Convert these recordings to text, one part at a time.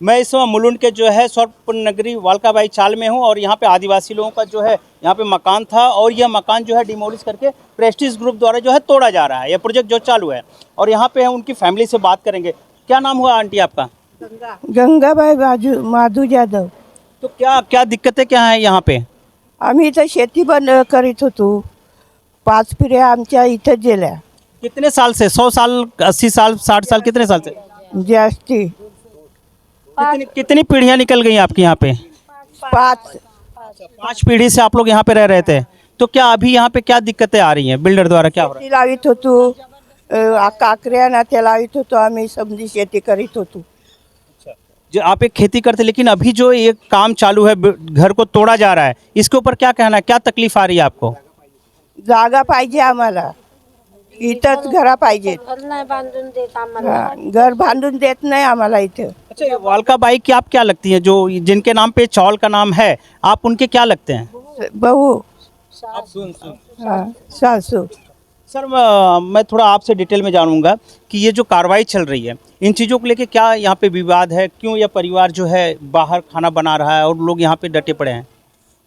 मैं इस समय मुलुंड के जो है स्वर्ण नगरी वालकाबाई चाल में हूँ और यहाँ पे आदिवासी लोगों का जो है यहाँ पे मकान था और यह मकान जो है डिमोलिश करके प्रेस्टिज ग्रुप द्वारा जो है तोड़ा जा रहा है। यह प्रोजेक्ट जो चालू है और यहाँ पे हम उनकी फैमिली से बात करेंगे। क्या नाम हुआ आंटी आपका? गंगाबाई बाजू माधु यादव। तो क्या क्या दिक्कतें क्या हैं यहाँ पे? आम्ही इथं शेती बन करीत होतो. पाच पिढ्या आमच्या इथंच गेल्या. कितने साल से? सौ साल अस्सी साल साठ साल कितने साल से? जास्ती. कितनी कितनी पीढ़ियाँ निकल गई आपकी यहाँ पे? पाँच। पाँच पीढ़ी से आप लोग यहाँ पे रह रहे थे। तो क्या अभी यहाँ पे क्या दिक्कतें आ रही हैं? बिल्डर द्वारा क्या हो रहा शेती लावित होतो अ, काकऱ्या ना त्या लावित होतो आम्ही समजी शेती करीत होतो। है जो आप एक खेती करते लेकिन अभी जो ये काम चालू है घर को तोड़ा जा रहा है इसके ऊपर क्या कहना है? क्या तकलीफ़ आ रही है आपको? जागा पाहिजे आम्हाला। इथंच घरा पाहिजेत। घर नाही बांधून देत आम्हाला. घर बांधून देत नाही आम्हाला इथं. अच्छा वालका बाई की आप क्या लगती हैं? जो जिनके नाम पे चौल का नाम है आप उनके क्या लगते हैं? बहू। हा, सासू। सर मैं मैं थोड़ा आपसे डिटेल में जानूँगा कि ये जो कार्रवाई चल रही है इन चीज़ों को लेके क्या यहाँ पे विवाद है? क्यों यह परिवार जो है बाहर खाना बना रहा है और लोग यहाँ पे डटे पड़े हैं?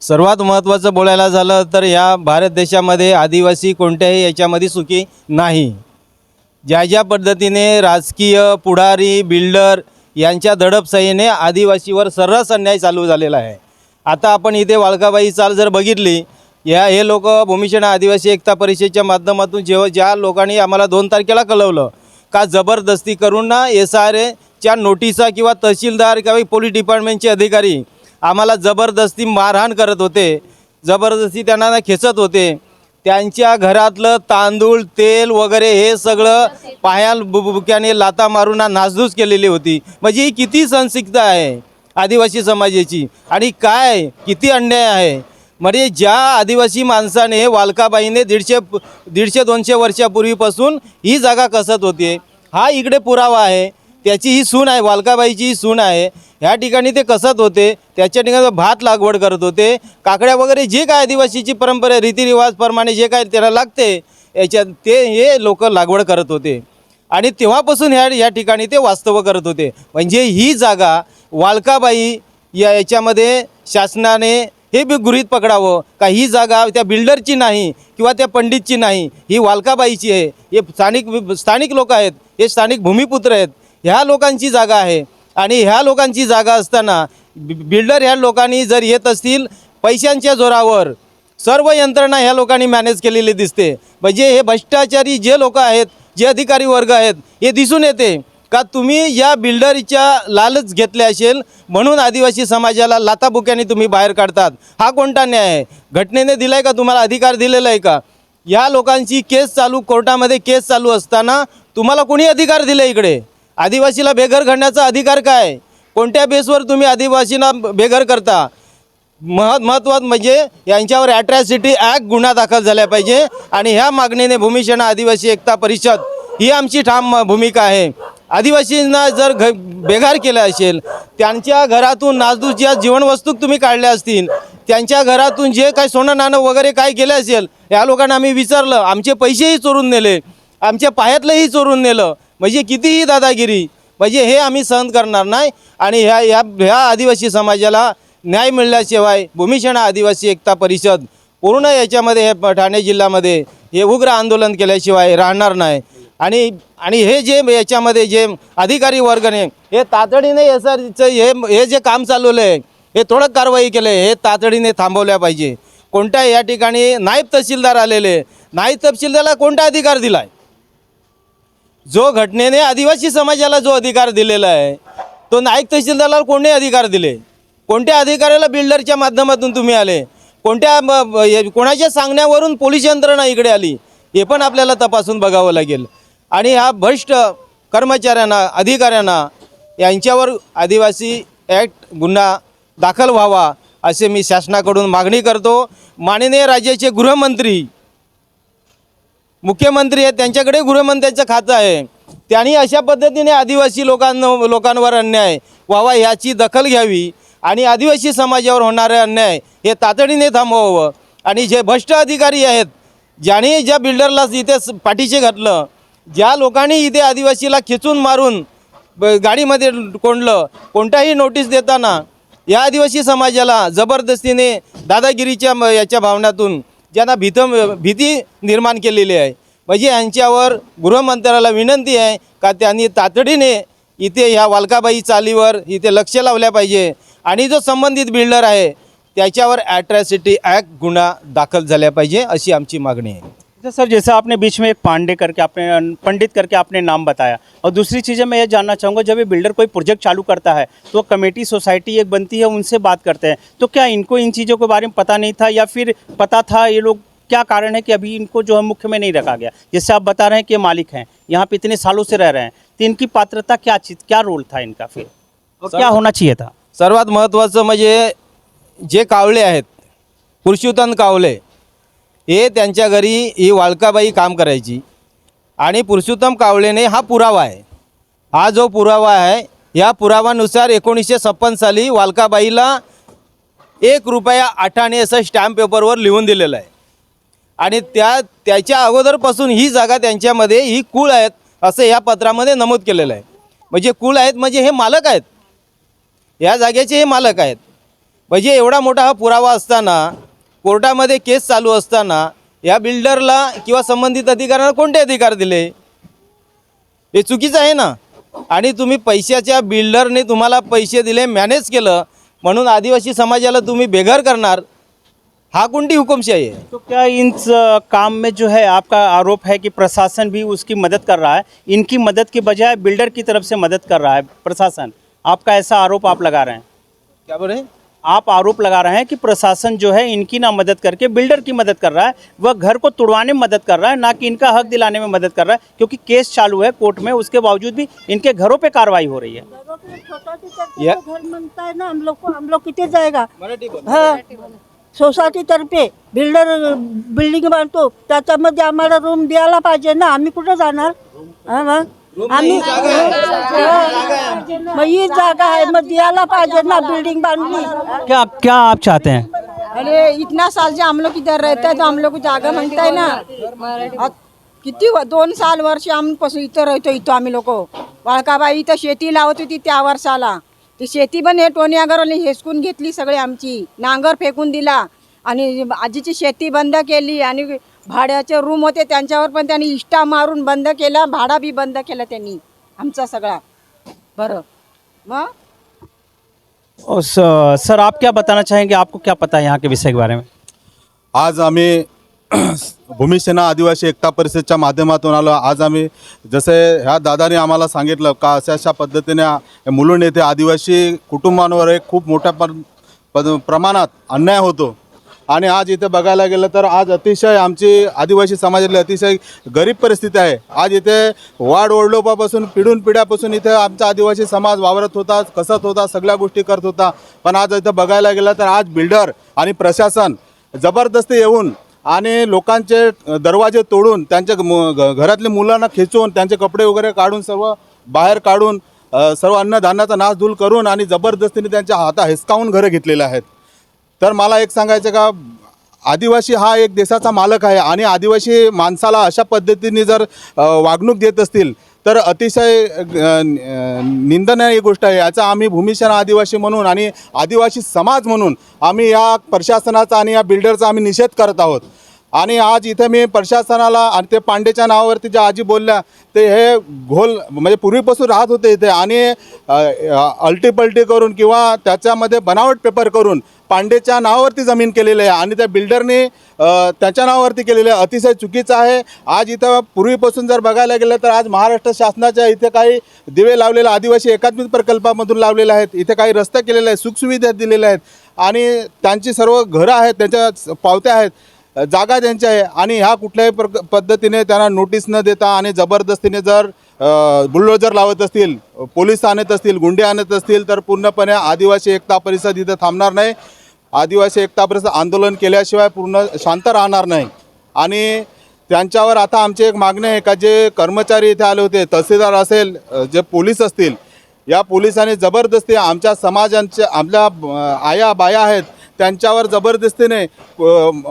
सर्वात महत्त्वाचं बोलायला झालं तर या भारत देशामध्ये आदिवासी कोणत्याही याच्यामध्ये सुखी नाही. ज्या ज्या पद्धतीने राजकीय पुढारी बिल्डर यांच्या दडपशाहीने आदिवासीवर सर्रास अन्याय चालू झालेला आहे. आता आपण इथे वाळकाबाई चाल जर बघितली या हे लोक भूमिशेना आदिवासी एकता परिषदेच्या माध्यमातून जेव्हा ज्या लोकांनी आम्हाला दोन तारखेला कळवलं का जबरदस्ती करून ना एस आर एच्या नोटिसा किंवा तहसीलदार किंवा पोलीस डिपार्टमेंटचे अधिकारी आम्हाला जबरदस्ती मारहाण करत होते जबरदस्ती त्यांना खेचत होते त्यांच्या घरातलं तांदूळ तेल वगैरे हे सगळं पायाल बुबुक्याने लाता मारून नासधूस केलेली होती. म्हणजे ही किती संसिकता आहे आदिवासी समाजाची. आणि काय किती अन्याय आहे. म्हणजे ज्या आदिवासी माणसाने वालकाबाईने दीडशे दीडशे दोनशे वर्षापूर्वीपासून ही जागा कसत होती. हा इकडे पुरावा आहे. त्याची ही सून आहे वालकाबाईची ही सून आहे. ह्या ठिकाणी ते कसत होते त्याच्या ठिकाणी भात लागवड करत होते. काकड्या वगैरे जे काय आदिवासीची परंपरा रीतिरिवाजप्रमाणे जे काय त्याला लागते याच्यात ते हे लोक लागवड करत होते. आणि तेव्हापासून ह्या या ठिकाणी ते वास्तव करत होते. म्हणजे ही जागा वालकाबाई या याच्यामध्ये शासनाने हे बी गृहीत पकडावं का ही जागा त्या बिल्डरची नाही किंवा त्या पंडितची नाही ही वालकाबाईची आहे. हे स्थानिक स्थानिक लोक आहेत हे स्थानिक भूमिपुत्र आहेत. ह्या लोकांची जागा आहे. आणि ह्या लोकांची जागा असताना बिल्डर ह्या लोकांनी जर येत असतील पैशांच्या जोरावर सर्व यंत्रणा ह्या लोकांनी मॅनेज केलेली दिसते. म्हणजे हे भ्रष्टाचारी जे लोक आहेत जे अधिकारी वर्ग आहेत हे दिसून येते का तुम्ही या बिल्डरच्या लालच घेतले असेल म्हणून आदिवासी समाजाला लाताबुक्याने तुम्ही बाहेर काढतात. हा कोणता न्याय आहे? घटनेने आहे का तुम्हाला? अधिकार दिलेला आहे का? या लोकांची केस चालू कोर्टामध्ये केस चालू असताना तुम्हाला कोणी अधिकार दिले इकडे? आदिवासीला बेघर करण्याचा अधिकार काय? कोणत्या बेसवर तुम्ही आदिवासींना बेघर करता? मह महत्वात म्हणजे यांच्यावर ॲट्रॅसिटी ॲक्ट गुन्हा दाखल झाला पाहिजे आणि ह्या मागणीने भूमिसेना आदिवासी एकता परिषद ही आमची ठाम भूमिका आहे. आदिवासींना जर घ बेघार केलं असेल त्यांच्या घरातून नाजदूस ज्या जीवनवस्तू तुम्ही काढल्या असतील त्यांच्या घरातून जे काय सोनं नाणं वगैरे काय केलं असेल या लोकांना आम्ही विचारलं आमचे पैसेही चोरून नेले आमच्या पायातलंही चोरून नेलं म्हणजे कितीही दादागिरी म्हणजे हे आम्ही सहन करणार नाही आणि ह्या ह्या ह्या आदिवासी समाजाला न्याय मिळाल्याशिवाय भूमिसेना आदिवासी एकता परिषद पूर्ण याच्यामध्ये हे ठाणे जिल्ह्यामध्ये हे उग्र आंदोलन केल्याशिवाय राहणार नाही. आणि आणि हे जे याच्यामध्ये जे अधिकारी वर्गने हे तातडीने याचं हे हे जे काम चालवलं आहे हे थोडं कारवाई केलं आहे हे तातडीने थांबवल्या पाहिजे. कोणत्या या ठिकाणी नाईब तहसीलदार आलेले नाईब तहसीलदारला कोणता अधिकार दिला आहे जो घटनेने आदिवासी समाजाला जो अधिकार दिलेला आहे तो नाईक तहसीलदारला कोणी अधिकार दिले? कोणत्या अधिकाऱ्याला बिल्डरच्या माध्यमातून तुम्ही आले? कोणत्या कोणाच्या सांगण्यावरून पोलीस यंत्रणा इकडे आली? हे पण आपल्याला तपासून बघावं लागेल. आणि ह्या भ्रष्ट कर्मचाऱ्यांना अधिकाऱ्यांना यांच्यावर आदिवासी ॲक्ट गुन्हा दाखल व्हावा असे मी शासनाकडून मागणी करतो. माननीय राज्याचे गृहमंत्री मुख्यमंत्री आहेत त्यांच्याकडे गृहमंत्र्यांचं खातं आहे. त्यांनी अशा पद्धतीने आदिवासी लोकांना लोकांवर अन्याय व्हावा ह्याची दखल घ्यावी आणि आदिवासी समाजावर होणारे अन्याय हे तातडीने थांबवावं. आणि जे भ्रष्ट अधिकारी आहेत ज्याने ज्या बिल्डरला इथे स- पाठीशी घातलं ज्या लोकांनी इथे आदिवासीला खेचून मारून ब- गाडीमध्ये कोंडलं कोणताही नोटीस देताना या आदिवासी समाजाला जबरदस्तीने दादागिरीच्या म- याच्या भावनातून ज्यांना भीत भीती निर्माण केलेली आहे. म्हणजे यांच्यावर गृहमंत्र्याला विनंती आहे का त्यांनी तातडीने इथे ह्या वालकाबाई चालीवर इथे लक्ष लावल्या पाहिजे. आणि जो संबंधित बिल्डर आहे त्याच्यावर ॲट्रॅसिटी ॲक्ट गुन्हा दाखल झाल्या पाहिजे अशी आमची मागणी आहे. अच्छा सर जैसा आपने बीच में एक पांडे करके आपने पंडित करके आपने नाम बताया और दूसरी चीज़ें मैं ये जानना चाहूँगा जब ये बिल्डर कोई प्रोजेक्ट चालू करता है तो कमेटी सोसाइटी एक बनती है उनसे बात करते हैं तो क्या इनको इन चीज़ों के बारे में पता नहीं था या फिर पता था ये लोग क्या कारण है कि अभी इनको जो है मुख्य में नहीं रखा गया? जैसे आप बता रहे हैं कि ये मालिक हैं यहाँ पे इतने सालों से रह रहे हैं तो इनकी पात्रता क्या चीज़ क्या रोल था इनका फिर? और क्या होना चाहिए था? सर्वात महत्त्वाचं म्हणजे जे कावळे आहेत पुरुषोत्तम कावळे हे त्यांच्या घरी ही वाळकाबाई काम करायची. आणि पुरुषोत्तम कावळेने हा पुरावा आहे. हा जो पुरावा आहे या पुरावानुसार एकोणीसशे छप्पन साली वालकाबाईला एक रुपया आठाणे असं स्टॅम्प पेपरवर लिहून दिलेलं आहे. आणि त्या त्याच्या अगोदरपासून ही जागा त्यांच्यामध्ये ही कुळ आहेत असं या पत्रामध्ये नमूद केलेलं आहे. म्हणजे कुळ आहेत म्हणजे हे मालक आहेत. या जागेचे हे मालक आहेत. म्हणजे एवढा मोठा हा पुरावा असताना कोर्टामध्ये केस चालू असताना या बिल्डरला किंवा संबंधित अधिकाऱ्यांना कोणते अधिकार दिले? हे चुकीचं आहे ना? आणि तुम्ही पैशाच्या बिल्डरने तुम्हाला पैसे दिले मॅनेज केलं म्हणून आदिवासी समाजाला तुम्ही बेघर करणार हा कोणती हुकुमशाही आहे? तो क्या इन काम में जो है आपका आरोप है कि प्रशासन भी उसकी मदद कर रहा है। इनकी मदद की बजाय बिल्डर की तरफ से मदद कर रहा है प्रशासन। आपका ऐसा आरोप आप लगा रहे हैं। क्या बोले आप आरोप लगा रहे हैं कि प्रशासन जो है इनकी ना मदद करके बिल्डर की मदद कर रहा है। वह घर को तुड़वाने में मदद कर रहा है ना कि इनका हक दिलाने में मदद कर रहा है क्योंकि केस चालू है कोर्ट में उसके बावजूद भी इनके घरों पे कार्रवाई हो रही है। या- घर म्हणताय ना हम लोग को हम लोग किती जाएगा? सोसायटी तर्फे बिल्डर बिल्डिंग बांधतो त्याच्यामध्ये आम्हाला रूम द्यायला पाहिजे ना आम्ही कुठे जाणार? हा मग? आम्ही हा. मग ही जागा आहे मग द्यायला पाहिजे ना बिल्डिंग बांधली. क्या क्या आप चाहते हैं? अरे इतना साल से हम लोग इधर रहते हैं तो हम लोग को जागा मांगता है ना। किती व- दोन साल वर्ष आम्हीपासून इथं राहतो इथं आम्ही लोक वाळकाबाई इथं शेती लावत होती त्या वर्षाला। ती शेती पण हे टोनी अगरवाली हेसकून घेतली सगळी आमची नांगर फेकून दिला. आणि आजीची शेती बंद केली आणि भाड्याचे रूम होते त्यांच्यावर पण त्यांनी इष्टा मारून बंद केला भाडा बी बंद केला त्यांनी आमचा सगळा. बरं. मग? और स- सर आप क्या बताना चाहेंगे? आपको क्या पता है यहाँ के विषय के बारे में? आज आम्ही भूमिसेना आदिवासी एकता परिषदच्या माध्यमातून आलो. आज आम्ही जसे ह्या दादाने आम्हाला सांगितलं का अशा अशा पद्धतीने मुलुंड येथे आदिवासी कुटुंबांवर एक खूप मोठ्या प्रमाणात अन्याय होतो. आणि आज इथे बघायला गेलं तर आज अतिशय आमची आदिवासी समाजातली अतिशय गरीब परिस्थिती आहे. आज इथे वाढ ओढलोपापासून पिढून पिढ्यापासून इथे आमचा आदिवासी समाज वावरत होता कसत होता सगळ्या गोष्टी करत होता. पण आज इथं बघायला गेलं तर आज बिल्डर आणि प्रशासन जबरदस्ती येऊन आणि लोकांचे दरवाजे तोडून त्यांच्या घरातली मुलांना खेचून त्यांचे कपडे वगैरे काढून सर्व बाहेर काढून सर्व अन्नधान्याचा नासधूल करून आणि जबरदस्तीने त्यांच्या हाता हिसकावून घरं घेतलेले आहेत. तर मला एक सांगायचं का आदिवासी हा एक देशाचा मालक आहे आणि आदिवासी माणसाला अशा पद्धतीने जर वागणूक देत असतील तर अतिशय अ, ही निंदनीय गोष्ट आहे. याचा आम्ही भूमिशन आदिवासी म्हणून आणि आदिवासी समाज म्हणून आम्ही या प्रशासनाचा आणि या बिल्डरचा आम्ही निषेध करत आहोत. आणि आज इथं मी प्रशासनाला आणि ते पांडेच्या नावावरती ज्या आजी बोलल्या ते हे घोल म्हणजे पूर्वीपासून राहत होते इथे आणि अल्टीपल्टी करून किंवा त्याच्यामध्ये बनावट पेपर करून पांडेच्या नावावरती जमीन केलेली आहे आणि त्या बिल्डरने त्याच्या नावावरती केलेलं आहे. अतिशय चुकीचं आहे. आज इथं पूर्वीपासून जर बघायला गेलं तर आज महाराष्ट्र शासनाच्या इथे काही दिवे लावलेले आदिवासी एकात्मिक प्रकल्पामधून लावलेले आहेत. इथे काही रस्ते केलेले आहेत सुखसुविधा दिलेल्या आहेत आणि त्यांची सर्व घरं आहेत त्यांच्या पावत्या आहेत. जागा त्यांच्या आहे. आणि ह्या कुठल्याही प्र पद्धतीने त्यांना नोटीस न देता आणि जबरदस्तीने जर बुलडोजर लावत असतील पोलीस आणत असतील गुंडे आणत असतील तर पूर्णपणे आदिवासी एकता परिषद इथं थांबणार नाही. आदिवासी एकता परिषद आंदोलन केल्याशिवाय पूर्ण शांत राहणार नाही. आणि त्यांच्यावर आता आमची एक मागणी आहे का जे कर्मचारी इथे आले होते तहसीलदार असेल जे पोलीस असतील या पोलिसांनी जबरदस्ती आमच्या समाजांच्या आपल्या आया बाया आहेत त्यांच्यावर जबरदस्तीने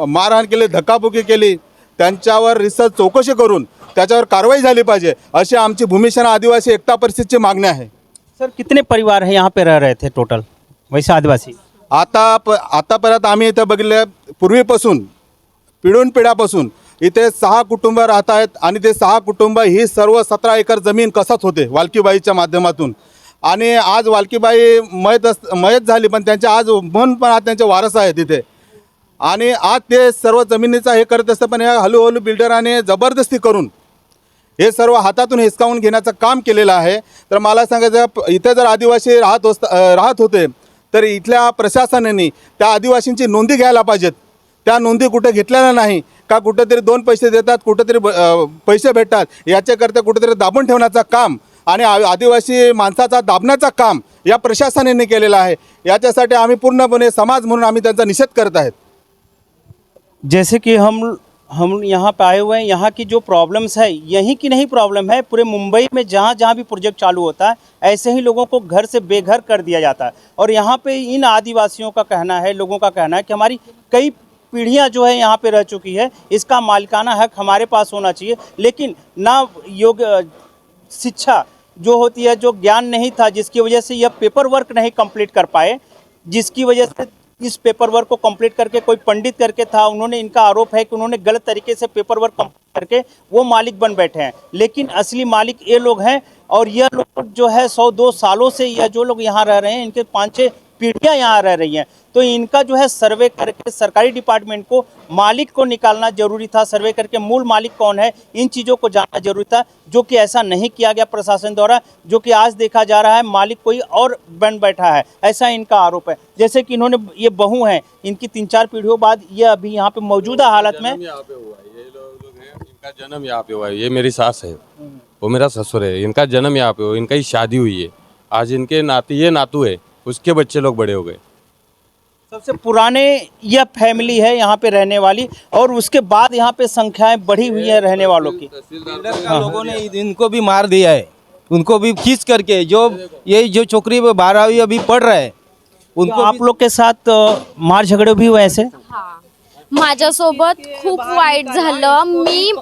मारहाण केली धक्काबुकी केली त्यांच्यावर रिसर्च चौकशी करून त्याच्यावर कारवाई झाली पाहिजे अशी आमची भूमिसेना आदिवासी एकता परिषदची मागणी आहे. सर कितने परिवार हैं यहाँ पे रह रहे थे टोटल वैसे आदिवासी? आता प आतापर्यंत आम्ही इथं बघितलं पूर्वीपासून पिढून पिढ्यापासून इथे सहा कुटुंब राहत आहेत आणि ते सहा कुटुंब ही सर्व सतरा एकर जमीन कसत होते वालकीबाईच्या माध्यमातून. आणि आज वालकीबाई मयत अस मयत झाली पण त्यांचे आज मन पण आज त्यांचे वारस आहे तिथे. आणि आज ते सर्व जमिनीचा हे करत असतं पण या हळूहळू बिल्डराने जबरदस्ती करून हे सर्व हातातून हिसकावून घेण्याचं काम केलेलं आहे. तर मला सांगायचं इथे जर आदिवासी राहत असत राहत होते तर इथल्या प्रशासनाने त्या आदिवासींची नोंदी घ्यायला पाहिजेत. त्या नोंदी कुठे घेतलेल्या नाही का कुठेतरी दोन पैसे देतात कुठेतरी ब- पैसे भेटतात याच्याकरता कुठेतरी दाबून ठेवण्याचं काम आणि आदिवासी माणसाचा दाबण्याचं काम या प्रशासनाने केलेलं आहे. याच्यासाठी आम्ही पूर्णपणे समाज म्हणून आम्ही त्यांचा निषेध करत आहेत. जैसे कि हम हम यहाँ पे आए हुए हैं, यहाँ की जो प्रॉब्लम्स है, यहीं की नहीं प्रॉब्लम है, पूरे मुंबई में जहाँ जहाँ भी प्रोजेक्ट चालू होता है, ऐसे ही लोगों को घर से बेघर कर दिया जाता है। और यहाँ पे इन आदिवासियों का कहना है, लोगों का कहना है कि हमारी कई पीढ़ियाँ जो है यहाँ पे रह चुकी है, इसका मालिकाना हक हमारे पास होना चाहिए। लेकिन ना योग शिक्षा जो होती है, जो ज्ञान नहीं था, जिसकी वजह से यह पेपर वर्क नहीं कंप्लीट कर पाए, जिसकी वजह से इस पेपर वर्क को कंप्लीट करके कोई पंडित करके था, उन्होंने इनका आरोप है कि उन्होंने गलत तरीके से पेपर वर्क कंप्लीट करके वो मालिक बन बैठे हैं। लेकिन असली मालिक ये लोग हैं और यह लोग जो है, सौ दो सालों से यह जो लोग यहाँ रह रहे हैं, इनके पाँच छः पीढ़ियाँ यहाँ रह रही हैं। तो इनका जो है सर्वे करके सरकारी डिपार्टमेंट को मालिक को निकालना ज़रूरी था। सर्वे करके मूल मालिक कौन है इन चीज़ों को जानना ज़रूरी था जो कि ऐसा नहीं किया गया प्रशासन द्वारा जो कि आज देखा जा रहा है मालिक कोई और बन बैठा है। ऐसा इनका आरोप है। जैसे कि इन्होंने ये बहू हैं इनकी तीन चार पीढ़ियों बाद ये अभी यहाँ पे मौजूदा हालत में जन्म यहाँ पे हुआ ये लोग लोग इनका जन्म यहाँ पे हुआ है। ये मेरी सास है। वो मेरा ससुर है। इनका जन्म यहाँ पे हुआ इनका ही शादी हुई है। आज इनके नाती ये नातू है। उसके बच्चे लोग बड़े हो गए। सबसे पुराने यह फैमिली है यहाँ पे रहने वाली और उसके बाद यहाँ पे संख्याएँ बढ़ी हुई है रहने वालों की। लोगों ने इनको भी मार दिया है। उनको भी खींच करके जो ये जो छोकरी बारहवीं अभी पढ़ रहे हैं उनको उनको आप लोग के साथ मार झगड़े भी हुए ऐसे? माझ्यासोबत खूप वाईट झालं. मी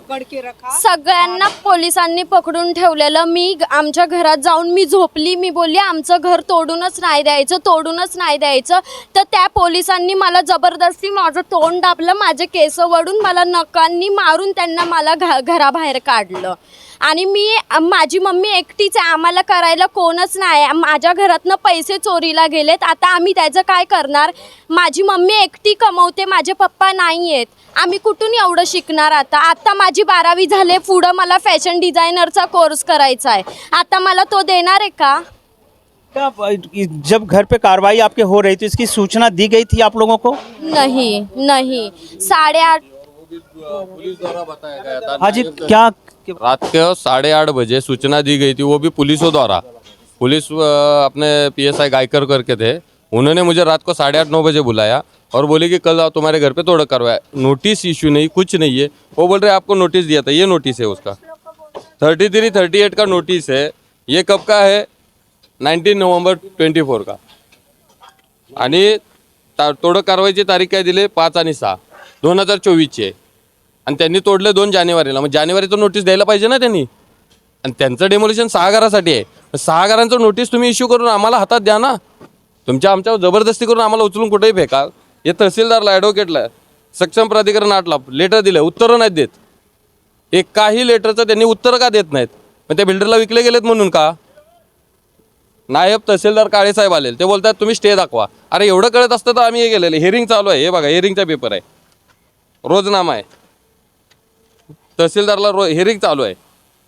सगळ्यांना पोलिसांनी पकडून ठेवलेलं. मी आमच्या घरात जाऊन मी झोपली. मी बोलली आमचं घर तोडूनच नाही द्यायचं तोडूनच नाही द्यायचं. तर त्या पोलिसांनी मला जबरदस्ती माझं तोंड दाबलं माझे केस वडून मला नकांनी मारून त्यांना मला घा घराबाहेर काढलं. आणि मी माझी मम्मी एकटीच आहे आम्हाला करायला कोणच नाही. माझ्या घरातनं पैसे चोरीला गेलेत. आता आम्ही त्याचं काय करणार? माझी मम्मी एकटी कमवते माझे पप्पा नाही आहेत. आम्ही कुठून एवढं शिकणार आता? आता माझी बारावी झाले पुढं मला फॅशन डिझायनरचा कोर्स करायचा आहे. आता मला तो देणार आहे का? जब घर पे कार्रवाई आपके हो रही थी इसकी सूचना दी गई थी आप लोगों को? नाही नाही। साडेआठ पुलिस द्वारा बताया गया था। हाँ जी क्या रात के साढ़े आठ बजे सूचना दी गई थी, वो भी पुलिसों द्वारा। पुलिस अपने पीएसआई गायकर करके थे। उन्होंने मुझे रात को साढ़े आठ, नौ बजे बुलाया और बोले कि कल आओ, तुम्हारे घर पे तोड़ करवाया नोटिस इश्यू नहीं, कुछ नहीं है। वो बोल रहे, आपको नोटिस दिया था, ये नोटिस है उसका। थर्टी थ्री, थर्टी एट का नोटिस है। ये कब का है? नाइनटीन नवंबर ट्वेंटी फोर का। आणि ता- तोडक कारवाईची तारीख काय दिली, पाच आणि सहा। दोन हज़ार चोवीसची आहे आणि त्यांनी तोडलं दोन जानेवारीला. मग जानेवारीचं नोटीस द्यायला पाहिजे ना त्यांनी. आणि त्यांचं डेमोलिशन सहा घरासाठी आहे. सहा घरांचं नोटीस तुम्ही इश्यू करून आम्हाला हातात द्या ना. तुमच्या आमच्यावर जबरदस्ती करून आम्हाला उचलून कुठेही फेका हे तहसीलदारला ॲडव्होकेटला सक्षम प्राधिकरण आठला लेटर दिलं उत्तरं नाहीत देत. एक काही लेटरचं त्यांनी उत्तरं का देत नाहीत? मग त्या बिल्डरला विकले गेलेत म्हणून का? नायब तहसीलदार काळेसाहेब आले ते बोलतात तुम्ही स्टे दाखवा. अरे एवढं कळत असतं तर आम्ही हे गेलेले हिअरिंग चालू आहे. हे बघा हिअरिंगचा पेपर आहे. रोजनामा आहे. तहसीलदारला रो हिअरिंग चालू आहे.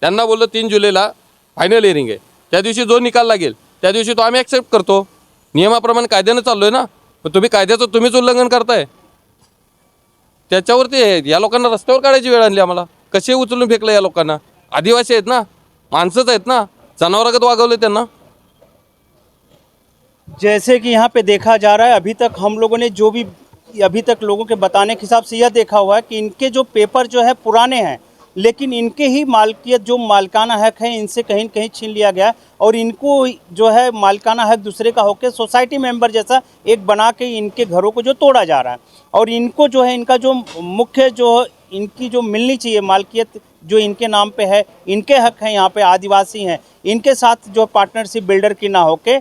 त्यांना बोललो तीन जुलैला फायनल हिअरिंग आहे. त्या दिवशी जो निकाल लागेल त्या दिवशी तो आम्ही ॲक्सेप्ट करतो. नियमाप्रमाणे कायद्यानं चाललो आहे ना. पण तुम्ही कायद्याचं तुम्हीच उल्लंघन करताय. त्याच्यावरती आहे. या लोकांना रस्त्यावर काढायची वेळ आणली आम्हाला. कसे उचलून फेकलं या लोकांना? आदिवासी आहेत ना. माणसंच आहेत ना. जनावरागत वागवलं त्यांना. जैसे कि यहाँ पे देखा जा रहा है अभी तक हम लोगों ने जो भी अभी तक लोगों के बताने के हिसाब से यह देखा हुआ है कि इनके जो पेपर जो है पुराने हैं, लेकिन इनके ही मालकियत जो मालकाना हक है, इनसे कहीं कहीं छीन लिया गया और इनको जो है मालकाना हक दूसरे का होकर सोसाइटी मेंबर जैसा एक बना के इनके घरों को जो तोड़ा जा रहा है। और इनको जो है, इनका जो मुख्य जो इनकी जो मिलनी चाहिए, मालकियत जो इनके नाम पे है, इनके हक हैं, यहाँ पे आदिवासी हैं, इनके साथ जो पार्टनरशिप बिल्डर की ना होके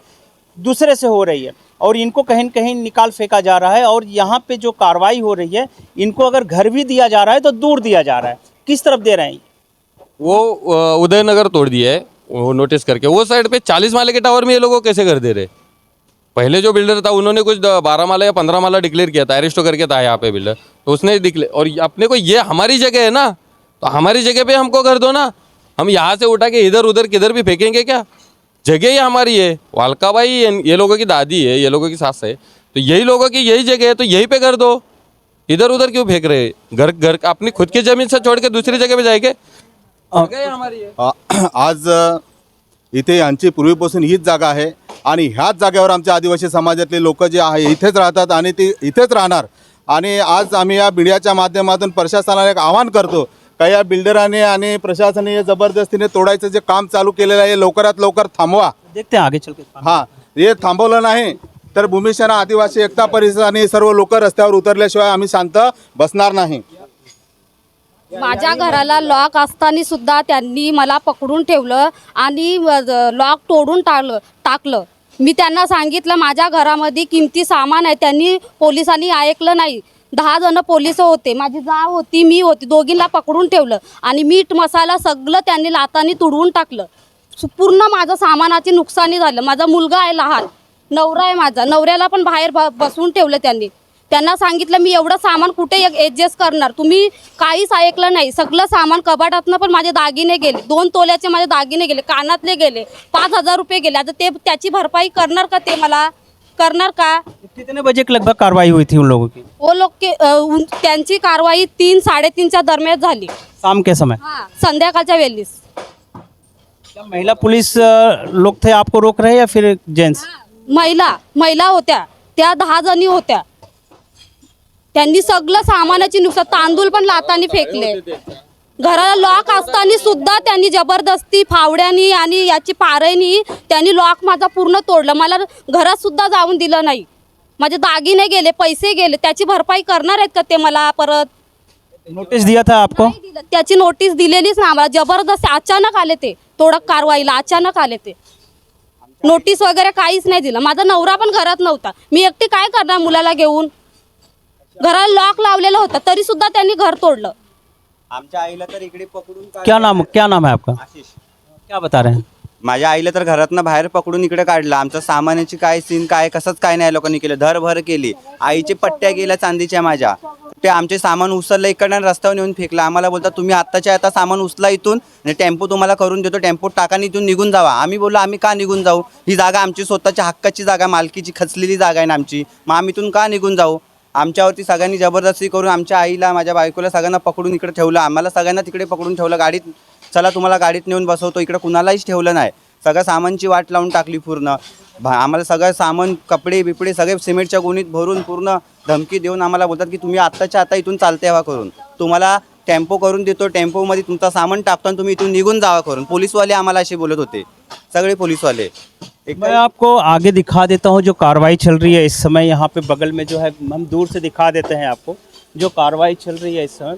दूसरे से हो रही है। और इनको कहीं कहीं निकाल फेंका जा रहा है और यहाँ पे जो कार्रवाई हो रही है, इनको अगर घर भी दिया जा रहा है तो दूर दिया जा रहा है। किस तरफ़ दे रहे हैं वो उदयनगर तोड़ दिया है, वो नोटिस करके। वो साइड पे चालीस माले के टावर में ये लोगों कैसे कर दे रहे? पहले जो बिल्डर था, उन्होंने कुछ बारह माला या पंद्रह माला डिक्लेयर किया था अरेस्टो करके था यहाँ पे बिल्डर तो उसने डिक्लेयर और अपने को ये हमारी जगह है ना? तो हमारी जगह पे हमको घर दो ना। हम यहाँ से उठा के इधर उधर किधर भी फेंकेंगे क्या? जगह ही हमारी है। वालकाबाई ये ये लोगों की दादी है ये लोगों की सास है। तो यही लोगों की यही जगह है तो यही पे कर दो। इधर उधर क्यों फेंक रहे? घर घर अपनी खुद की जमीन से छोड़ के दूसरी जगह पे जाएंगे? हमारी है। आज इथे यांची पूर्वीपासून हीच जागा आहे आणि ह्याच जागेवर आमच्या आदिवासी समाजातले लोक जे आहे इथेच राहतात आणि ते इथेच राहणार. आणि आज आम्ही या मीडियाच्या माध्यमातून प्रशासनाला एक आवाहन करतो का या बिल्डराने आणि प्रशासनाने हे जबरदस्तीने तोडायचं जे काम चालू केलेलं आहे हे लवकरात लवकर थांबवा. देखते हैं आगे चल के हां हे थांबवलं नाही तर भूमिसेना आदिवासी एकता परिषद आणि सर्व लोक रस्त्यावर उतरल्याशिवाय आम्ही शांत बसणार नाही. माझ्या घराला लॉक असताना सुद्धा त्यांनी मला पकडून ठेवलं आणि लॉक तोडून टाकलं टाकलं. मी त्यांना सांगितलं माझ्या घरामध्ये किमती सामान आहे त्यांनी पोलिसांनी ऐकलं नाही. दहा जण पोलीस होते माझी जाव होती मी होती दोघींना पकडून ठेवलं आणि मीठ मसाला सगळं त्यांनी लातानी तुडवून टाकलं. सु- पूर्ण माझं सामानाची नुकसानी झालं. माझा मुलगा आहे लहान नवरा आहे माझा. नवऱ्याला पण बाहेर ब बसवून ठेवलं त्यांनी. त्यांना सांगितलं मी एवढं सामान कुठे ॲडजस्ट करणार? तुम्ही काहीच ऐकलं नाही. सगळं सामान कपाटातनं पण माझे दागिने गेले. दोन तोल्याचे माझे दागिने गेले कानातले गेले पाच हजार रुपये गेले. आता ते त्याची भरपाई करणार का ते मला? करणार का? कितने बजे के लगभग कार्रवाई हुई थी उन लोगों की? वो लोक के अ, उन- त्यांची कारवाई तीन साडेतीनच्या दरम्यान झाली. शाम के समय? हा संध्याकाळच्या वेळीस. क्या महिला पुलिस अ, लोग थे आपको रोक रहे या फिर जेंट्स? महिला महिला होत्या. त्या दहा जणी होत्या. त्यांनी सगळं सामानाची नुकसान तांदूळ पण लातानी फेकले. घराला लॉक असताना सुद्धा त्यांनी जबरदस्ती फावड्यानी आणि याची पारेनी त्यांनी लॉक माझा पूर्ण तोडलं. मला घरात सुद्धा जाऊन दिलं नाही. माझे दागिने गेले पैसे गेले त्याची भरपाई करणार आहेत का ते मला परत? नोटिस दिया था आपको? नाही दिलं. त्याची नोटीस दिलेलीच ना आम्हाला. जबरदस्त अचानक आले ते. तोडक कारवाईला अचानक आले ते. नोटीस वगैरे काहीच नाही दिलं. माझा नवरा पण घरात नव्हता. मी एकटी काय करणार मुलाला घेऊन? घराला लॉक लावलेलं होतं. तरी सुद्धा त्यांनी घर तोडलं. आमच्या आईला तर इकडे पकडून क्या नाम क्या नाम है आपका? आशिष. क्या बता रहे हैं? माझ्या आईला तर घरातनं बाहेर पकडून इकडे काढलं. आमचं सामानाची काय सीन काय कसंच काय नाही लोकांनी केलं. धरभर केली. आईचे पट्ट्या गेल्या चांदीच्या माझ्या. ते आमचे सामान उचललं इकडनं रस्त्यावर नेऊन फेकलं. आम्हाला बोलतात तुम्ही आत्ताच्या आता सामान उचला इथून आणि टेम्पो तुम्हाला करून देतो. टेम्पो टाकाने इथून निघून जावा. आम्ही बोललो आम्ही का निघून जाऊ? ही जागा आमची स्वतःच्या हक्काची जागा मालकीची खचलेली जागा आहे ना आमची. मग आम्ही इथून का निघून जाऊ? आमच्यावरती सगळ्यांनी जबरदस्ती करून आमच्या आईला माझ्या बायकोला सगळ्यांना पकडून इकडे ठेवलं. आम्हाला सगळ्यांना तिकडे पकडून ठेवलं. गाडीत चला तुम्हाला गाडीत नेऊन बसवतो इकडे कुणालाहीच ठेवलं नाही. सगळं सामानची वाट लावून टाकली पूर्ण. भा आम्हाला सगळं सामान कपडे बिपडे सगळे सिमेंटच्या गुणीत भरून पूर्ण धमकी देऊन आम्हाला बोलतात की तुम्ही आत्ताच्या आता इथून चालते हवा करून. तुम्हाला टेम्पो करून देतो टेम्पोमध्ये तुमचा सामान टाकतो आणि तुम्ही इथून निघून जावा करून. पोलीसवाले आम्हाला असे बोलत होते. सगळे पोलीसवाले. एक मैं आपको आगे दिखा देता हूँ जो कार्रवाई चल रही है इस समय। यहाँ पे बगल में जो है हम दूर से दिखा देते हैं आपको जो कार्रवाई चल रही है इस समय।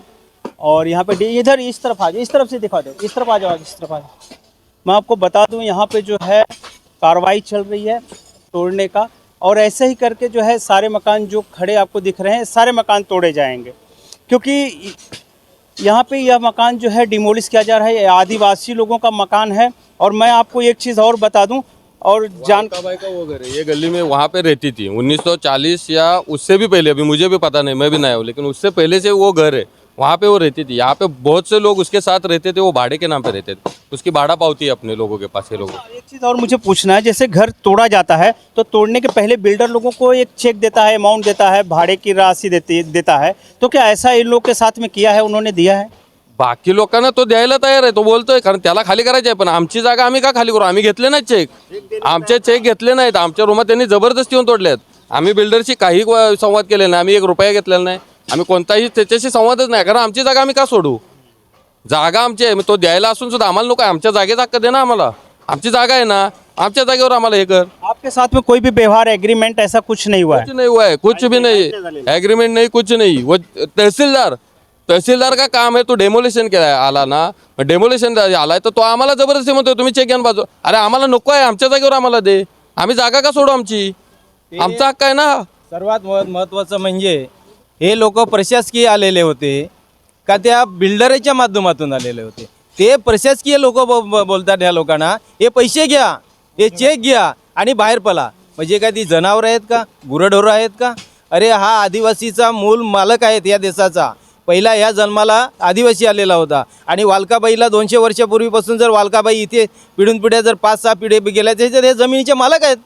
और यहाँ पे इधर इस तरफ़ आ जाओ इस तरफ़ से दिखा दो इस तरफ़ आ जाओ इस तरफ़ आ जाओ। मैं आपको बता दूँ यहाँ पे जो है कार्रवाई चल रही है तोड़ने का और ऐसे ही करके जो है सारे मकान जो खड़े आपको दिख रहे हैं सारे मकान तोड़े जाएँगे। क्योंकि यहाँ पे यह मकान जो है डिमोलिश किया जा रहा है आदिवासी लोगों का मकान है और मैं आपको एक चीज़ और बता दूँ और जान का वो घर है ये गली में वहाँ पे रहती थी 1940 या उससे भी पहले अभी मुझे भी पता नहीं मैं भी नया हूँ लेकिन उससे पहले से वो घर है। वहाँ पे वो रहती थी। यहाँ पे बहुत से लोग उसके साथ रहते थे वो भाड़े के नाम पे रहते थे। उसकी भाड़ा पावती है अपने लोगों के पास ये लोगों एक चीज़ और मुझे पूछना है जैसे घर तोड़ा जाता है तो तोड़ने के पहले बिल्डर लोगों को एक चेक देता है अमाउंट देता है भाड़े की राशि देती देता है। तो क्या ऐसा इन लोग के साथ में किया है उन्होंने दिया है? बाकी लोकांना तो द्यायला तयार आहे तो बोलतोय कारण त्याला खाली करायचे आहे पण आमची जागा आम्ही का खाली करू? आम्ही घेतले नाहीत चेक आमचे चेक घेतले नाहीत. आमच्या रूमात त्यांनी जबरदस्ती येऊन तोडल्यात आम्ही बिल्डरशी काही संवाद केलेला नाही आम्ही एक रुपया घेतलेला नाही. आम्ही कोणताही त्याच्याशी संवादच नाही कारण आमची जागा आम्ही का सोडू? जागा आमची आहे मग तो द्यायला असून सुद्धा आम्हाला नको. आमच्या जागेचा हक्क दे ना आम्हाला. आमची जागा आहे ना आमच्या जागेवर आम्हाला हे कर. आपके साथ में कोई भी व्यवहार एग्रीमेंट ऐसा कुछ नहीं हुआ है। कुछ नहीं हुआ है कुछ भी नहीं एग्रीमेंट नहीं कुछ नहीं। वो तहसीलदार तहसीलदार का काम आहे तो डेमोलेशन केला आला ना। डेमोलेशन आलाय तर तो आम्हाला जबरदस्ती म्हणतो तुम्ही चेक घ्या ना बाजू अरे आम्हाला नको आहे आमच्या जागेवर आम्हाला दे. आम्ही जागा का सोडू आमची? आमचा हक्क आहे ना. सर्वात मह महत्त्वाचं म्हणजे हे लोक प्रशासकीय आलेले होते का त्या बिल्डरच्या माध्यमातून आलेले होते. ते प्रशासकीय लोक बोलतात ह्या लोकांना हे पैसे घ्या हे चेक घ्या आणि बाहेर पला. म्हणजे काय ती जनावरं आहेत का? गुरंढोरं आहेत का? अरे हा आदिवासीचा मूल मालक आहेत या देशाचा. पहिला ह्या जन्माला आदिवासी आलेला होता. आणि वालकाबाईला दोनशे वर्षापूर्वीपासून जर वालकाबाई इथे पिढून पिढ्या जर पाच सहा पिढे गेल्या त्याच्यात हे जमिनीचे मालक आहेत.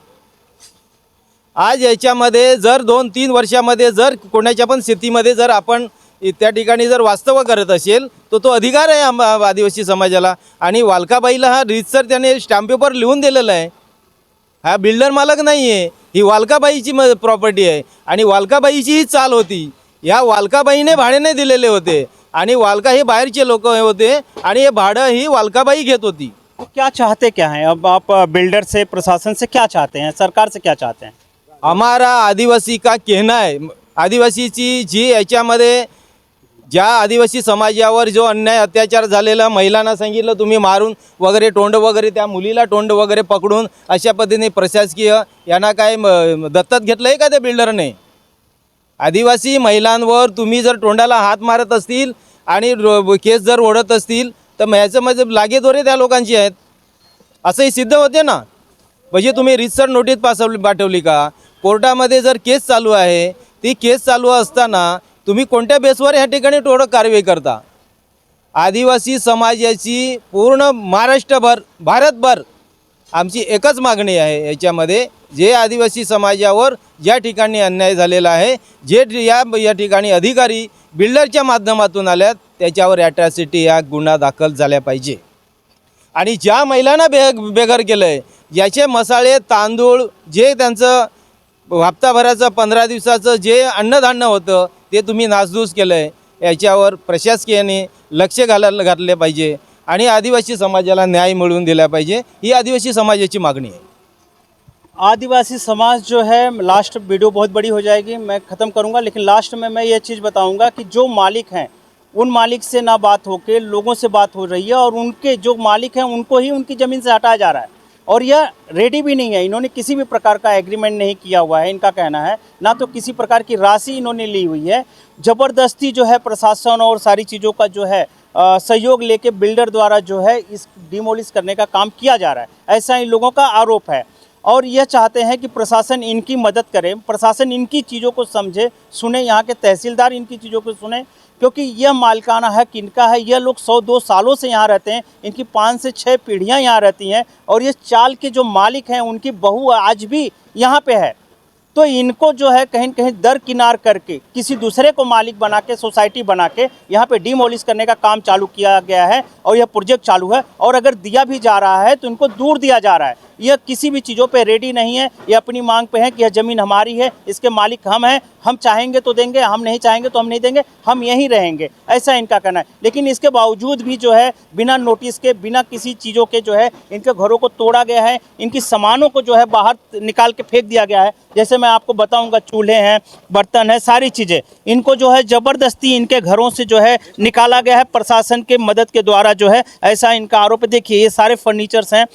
आज याच्यामध्ये जर दोन तीन वर्षामध्ये जर कोणाच्या पण शेतीमध्ये जर आपण त्या ठिकाणी जर वास्तव करत असेल तर तो अधिकार आहे आम आदिवासी समाजाला. आणि वालकाबाईला हा रीतसर त्याने स्टॅम्प पेपर लिहून दिलेला आहे. हा बिल्डर मालक नाही आहे ही वालकाबाईची म प्रॉपर्टी आहे. आणि वालकाबाईची ही चाल होती. या वालकाबाईने भाड्याने दिलेले होते. आणि वालका हे बाहेरचे लोक होते आणि हे भाडं ही वालकाबाई घेत होती. क्या चाहते क्या हैं? अब आप बिल्डर से प्रशासन से क्या चाहते हैं? सरकार से क्या चाहते हैं? हमारा आदिवासी का कहना आहे आदिवासीची जी याच्यामध्ये ज्या आदिवासी समाजावर जो अन्याय अत्याचार झालेला महिलांना सांगितलं तुम्ही मारून वगैरे तोंड वगैरे त्या मुलीला तोंड वगैरे पकडून अशा पद्धतीने प्रशासकीय यांना काय म- दत्तक घेतलं आहे का त्या बिल्डरने? आदिवासी महिलांवर तुम्ही जर तोंडाला हात मारत असतील आणि केस जर ओढत असतील तर ह्याचं म्हणजे लागेदोरे त्या लोकांची आहेत. असंही सिद्ध होते ना? म्हणजे तुम्ही रितसर नोटीस पासवली पाठवली का? कोर्टामध्ये जर केस चालू आहे ती केस चालू असताना तुम्ही कोणत्या बेसवर ह्या ठिकाणी थोडं कारवाई करता? आदिवासी समाजाची पूर्ण महाराष्ट्रभर भारतभर आमची एकच मागणी आहे याच्यामध्ये जे आदिवासी समाजावर ज्या ठिकाणी अन्याय झालेला आहे जे या या ठिकाणी अधिकारी बिल्डरच्या माध्यमातून आल्यात त्याच्यावर ॲट्रॅसिटी या गुन्हा दाखल झाल्या पाहिजे. आणि ज्या महिलांना बे बेघर केलं आहे ज्याचे मसाळे तांदूळ जे त्यांचं हप्ताभराचं पंधरा दिवसाचं जे अन्नधान्य होतं ते तुम्ही नासधूस केलं आहे याच्यावर प्रशासकीयाने लक्ष घालायला घातले पाहिजे. आणि आदिवासी समाजाला न्याय मिळवून दिला पाहिजे. ही आदिवासी समाजाची मागणी आहे. आदिवासी समाज जो है लास्ट वीडियो बहुत बड़ी हो जाएगी मैं ख़त्म करूंगा लेकिन लास्ट में मैं ये चीज़ बताऊंगा कि जो मालिक हैं उन मालिक से ना बात होके लोगों से बात हो रही है और उनके जो मालिक हैं उनको ही उनकी ज़मीन से हटाया जा रहा है। और यह रेडी भी नहीं है। इन्होंने किसी भी प्रकार का एग्रीमेंट नहीं किया हुआ है इनका कहना है। ना तो किसी प्रकार की राशि इन्होंने ली हुई है। ज़बरदस्ती जो है प्रशासन और सारी चीज़ों का जो है अ, सहयोग लेके बिल्डर द्वारा जो है इस डिमोलिश करने का काम किया जा रहा है। ऐसा इन लोगों का आरोप है। और यह चाहते हैं कि प्रशासन इनकी मदद करे। प्रशासन इनकी चीज़ों को समझे सुने यहाँ के तहसीलदार इनकी चीज़ों को सुने। क्योंकि यह मालिकाना हक इनका है। यह लोग सौ दो सालों से यहाँ रहते हैं। इनकी पाँच से छः पीढ़ियाँ यहाँ रहती हैं और ये चाल के जो मालिक हैं, उनकी बहू आज भी यहाँ पे है। तो इनको जो है कहीं कहीं दर किनार करके, किसी दूसरे को मालिक बना के सोसाइटी बना के यहाँ पे डिमोलिश करने का काम चालू किया गया है और यह प्रोजेक्ट चालू है। और अगर दिया भी जा रहा है तो इनको दूर दिया जा रहा है। यह किसी भी चीज़ों पे रेडी नहीं है। ये अपनी मांग पे है कि यह ज़मीन हमारी है, इसके मालिक हम हैं, हम चाहेंगे तो देंगे, हम नहीं चाहेंगे तो हम नहीं देंगे, हम यहीं रहेंगे, ऐसा इनका कहना है। लेकिन इसके बावजूद भी जो है, बिना नोटिस के, बिना किसी चीज़ों के जो है, इनके घरों को तोड़ा गया है, इनकी सामानों को जो है बाहर निकाल के फेंक दिया गया है। जैसे मैं आपको बताऊँगा, चूल्हे हैं, बर्तन है, सारी चीज़ें। इनको जो है ज़बरदस्ती इनके घरों से जो है निकाला गया है, प्रशासन के मदद के द्वारा जो है, ऐसा इनका आरोप देखिए, ये सारे फर्नीचर्स हैं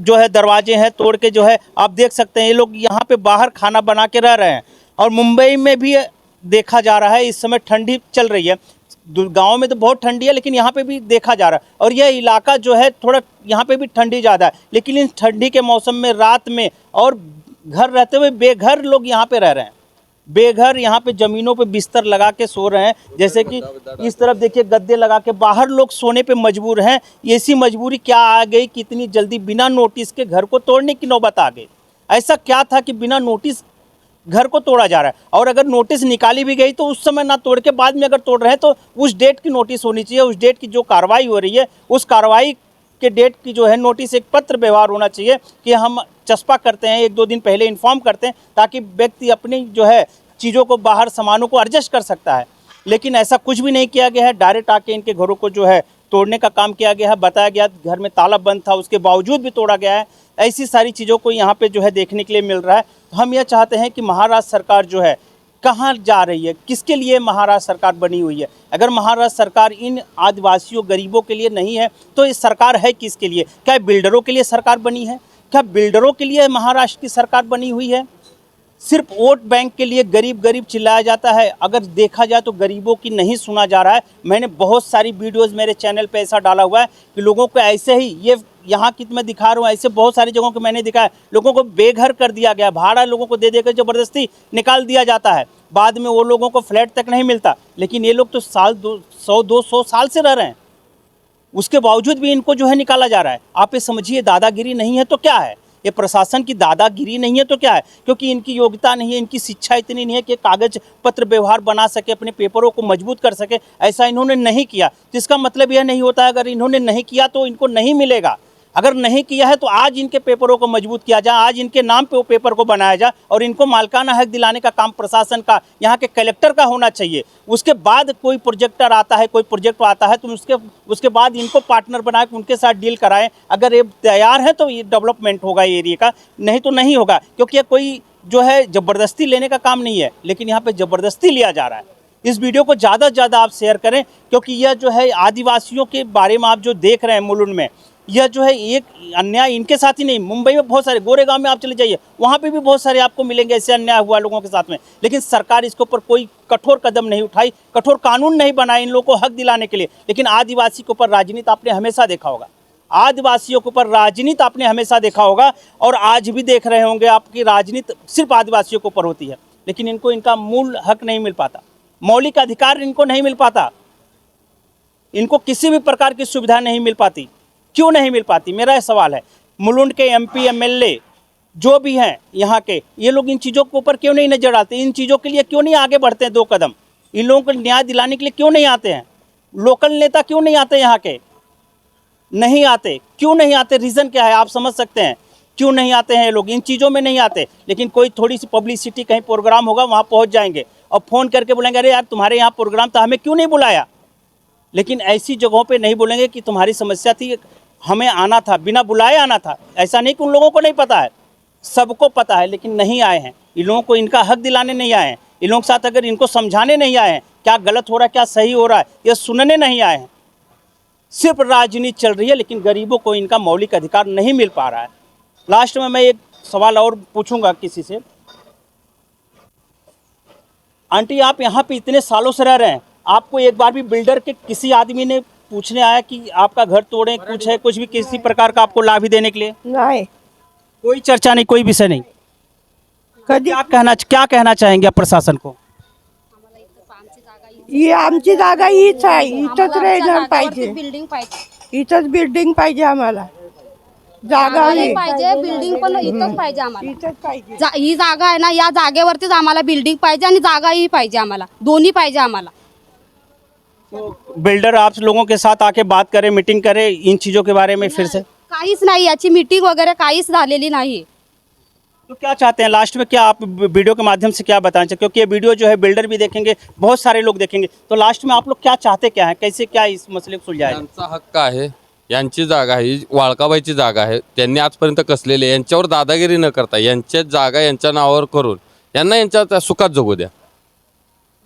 जो है दरवाजे हैं, तोड़ के जो है, आप देख सकते हैं, ये लोग यहाँ पे बाहर खाना बना के रह रहे हैं। और मुंबई में भी देखा जा रहा है, इस समय ठंडी चल रही है। गाँव में तो बहुत ठंडी है, लेकिन यहाँ पे भी देखा जा रहा है। और यह इलाका जो है, थोड़ा यहाँ पे भी ठंडी ज़्यादा है। लेकिन इस ठंडी के मौसम में, रात में और घर रहते हुए बेघर लोग यहाँ पे रह रहे हैं। बेघर यहाँ पे ज़मीनों पे बिस्तर लगा के सो रहे हैं। जैसे कि इस तरफ़ देखिए, गद्दे लगा के बाहर लोग सोने पे मजबूर हैं। ऐसी मजबूरी क्या आ गई कि इतनी जल्दी बिना नोटिस के घर को तोड़ने की नौबत आ गई? ऐसा क्या था कि बिना नोटिस घर को तोड़ा जा रहा है? और अगर नोटिस निकाली भी गई तो उस समय ना तोड़ के बाद में अगर तोड़ रहे हैं तो उस डेट की नोटिस होनी चाहिए। उस डेट की जो कार्रवाई हो रही है, उस कार्रवाई के डेट की जो है नोटिस एक पत्र व्यवहार होना चाहिए कि हम चस्पा करते हैं, एक दो दिन पहले इन्फॉर्म करते हैं, ताकि व्यक्ति अपनी जो है चीज़ों को बाहर, सामानों को एडजस्ट कर सकता है। लेकिन ऐसा कुछ भी नहीं किया गया है। डायरेक्ट आके इनके घरों को जो है तोड़ने का काम किया गया है। बताया गया घर में ताला बंद था, उसके बावजूद भी तोड़ा गया है। ऐसी सारी चीज़ों को यहाँ पे जो है देखने के लिए मिल रहा है। तो हम यह चाहते हैं कि महाराष्ट्र सरकार जो है कहाँ जा रही है? किसके लिए महाराष्ट्र सरकार बनी हुई है? अगर महाराष्ट्र सरकार इन आदिवासियों, गरीबों के लिए नहीं है तो ये सरकार है किसके लिए? क्या बिल्डरों के लिए सरकार बनी है? क्या बिल्डरों के लिए महाराष्ट्र की सरकार बनी हुई है? सिर्फ़ वोट बैंक के लिए गरीब गरीब चिल्लाया जाता है। अगर देखा जाए तो गरीबों की नहीं सुना जा रहा है। मैंने बहुत सारी वीडियोस मेरे चैनल पे ऐसा डाला हुआ है कि लोगों को ऐसे ही ये यहाँ की मैं दिखा रहा हूँ, ऐसे बहुत सारी जगहों को मैंने दिखाया। लोगों को बेघर कर दिया गया भाड़ा लोगों को दे देकर ज़बरदस्ती निकाल दिया जाता है। बाद में वो लोगों को फ्लैट तक नहीं मिलता। लेकिन ये लोग तो साल दो, सौ दो सौ साल से रह रहे हैं। उसके बावजूद भी इनको जो है निकाला जा रहा है। आप ये समझिए, दादागिरी नहीं है तो क्या है? ये प्रशासन की दादागिरी नहीं है तो क्या है? क्योंकि इनकी योग्यता नहीं है, इनकी शिक्षा इतनी नहीं है कि कागज़ पत्र व्यवहार बना सके, अपने पेपरों को मज़बूत कर सके, ऐसा इन्होंने नहीं किया। तो इसका मतलब यह नहीं होता है, अगर इन्होंने नहीं किया तो इनको नहीं मिलेगा। अगर नहीं किया है तो आज इनके पेपरों को मज़बूत किया जाए, आज इनके नाम पे वो पेपर को बनाया जाए और इनको मालकाना हक दिलाने का काम प्रशासन का, यहाँ के कलेक्टर का होना चाहिए। उसके बाद कोई प्रोजेक्टर आता है, कोई प्रोजेक्ट आता है तो उसके उसके बाद इनको पार्टनर बनाए, उनके साथ डील कराएँ। अगर ये तैयार है तो ये डेवलपमेंट होगा ये एरिया का, नहीं तो नहीं होगा, क्योंकि कोई जो है ज़बरदस्ती लेने का काम नहीं है, लेकिन यहाँ पर ज़बरदस्ती लिया जा रहा है। इस वीडियो को ज़्यादा से ज़्यादा आप शेयर करें, क्योंकि यह जो है आदिवासियों के बारे में आप जो देख रहे हैं मुलुंड में, यह जो है एक अन्याय इनके साथ ही नहीं, मुंबई में बहुत सारे, गोरेगांव में आप चले जाइए, वहाँ पे भी बहुत सारे आपको मिलेंगे ऐसे अन्याय हुआ लोगों के साथ में। लेकिन सरकार इसके ऊपर कोई कठोर कदम नहीं उठाई, कठोर कानून नहीं बनाए इन लोगों को हक दिलाने के लिए, लेकिन आदिवासी के ऊपर राजनीति आपने हमेशा देखा होगा। आदिवासियों के ऊपर राजनीति आपने हमेशा देखा होगा, और आज भी देख रहे होंगे आपकी राजनीति सिर्फ़ आदिवासियों के ऊपर होती है, लेकिन इनको इनका मूल हक नहीं मिल पाता। मौलिक अधिकार इनको नहीं मिल पाता। इनको किसी भी प्रकार की सुविधा नहीं मिल पाती। क्यों नहीं मिल पाती? मेरा यह सवाल है। मुलुंड के एमपी एमएलए जो भी हैं यहाँ के, ये लोग इन चीज़ों के ऊपर क्यों नहीं नज़र आते इन चीज़ों के लिए क्यों नहीं आगे बढ़ते हैं दो कदम? इन लोगों को न्याय दिलाने के लिए क्यों नहीं आते हैं? लोकल नेता क्यों नहीं आते यहाँ के? नहीं आते। क्यों नहीं आते? रीज़न क्या है? आप समझ सकते हैं। क्यों नहीं आते हैं ये लोग? इन चीज़ों में नहीं आते। लेकिन कोई थोड़ी सी पब्लिसिटी, कहीं प्रोग्राम होगा, वहाँ पहुँच जाएँगे। और फ़ोन करके बोलेंगे, अरे यार, तुम्हारे यहाँ प्रोग्राम था, हमें क्यों नहीं बुलाया? लेकिन ऐसी जगहों पे नहीं बोलेंगे कि तुम्हारी समस्या थी, हमें आना था, बिना बुलाए आना था। ऐसा नहीं कि उन लोगों को नहीं पता है, सबको पता है, लेकिन नहीं आए हैं। इन लोगों को इनका हक दिलाने नहीं आए हैं। इन लोगों के साथ अगर इनको समझाने नहीं आए हैं, क्या गलत हो रहा है, क्या सही हो रहा है, ये सुनने नहीं आए हैं। सिर्फ़ राजनीति चल रही है, लेकिन गरीबों को इनका मौलिक अधिकार नहीं मिल पा रहा है। लास्ट में मैं एक सवाल और पूछूँगा किसी से। आंटी आप यहाँ पे इतने सालों से रह रहे हैं। आपको एक बार भी बिल्डर के किसी आदमी ने पूछने आया कि आपका घर तोड़े कुछ है कुछ भी किसी प्रकार का आपको लाभ ही देने के लिए? नाही। कोई चर्चा नहीं कोई विषय नहीं। क्या कहना क्या कहना चाहेंगे आप प्रशासन को? ही आमची जागा हीच आहे इथंच पाहिजे बिल्डिंग पाहिजे। इथंच बिल्डिंग पाहिजे आम्हाला। जागा ही पाहिजे बिल्डिंग पण इथंच पाहिजे आम्हाला. इथंच पाहिजे. जा- ही जागा आहे ना या जागेवरतीच आम्हाला बिल्डिंग पाहिजे आणि जागाही पाहिजे आम्हाला. दोन्ही पाहिजे आम्हाला. बिल्डर आप लोगों के साथ आके बात करें मीटिंग करें इन चीज़ों के बारे में फिर से। काहीच नाही याची मीटिंग वगैरे काहीच झालेली नाही. तो क्या चाहते हैं? लास्ट में क्या आप वीडियो के माध्यम से क्या बताना चाहते क्योंकि ये वीडियो जो है बिल्डर भी देखेंगे बहुत सारे लोग देखेंगे। तो लास्ट में आप लोग क्या चाहते क्या है? कैसे क्या इस मसले को सुलझाया जाए? यांचा हक्क आहे. यांची जागा ही वाळकाबाईची जागा आहे. त्यांनी आजपर्यंत कसलेली आहे यांच्यावर दादागिरी न करता यांच्या जागा यांच्या नावावर करून यांना यांच्या सुखात जगू द्या.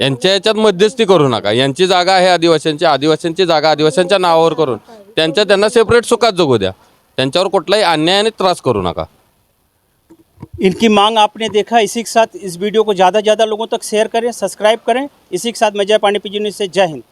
यांच्या याच्यात मध्यस्थी करू नका. यांची जागा आहे आदिवासींची आदिवासींची जागा आदिवासींच्या नावावर करून त्यांच्या त्यांना सेपरेट सुखात जगू द्या. त्यांच्यावर कुठलाही अन्यायाने त्रास करू नका. इनकी मांग आपने देखा इसी के साथ इस वीडियो को ज़्यादा से ज़्यादा लोगों तक शेयर करें सब्सक्राइब करें। इसी के साथ मैं जय पांडे पी न्यूज़ से जय हिंद।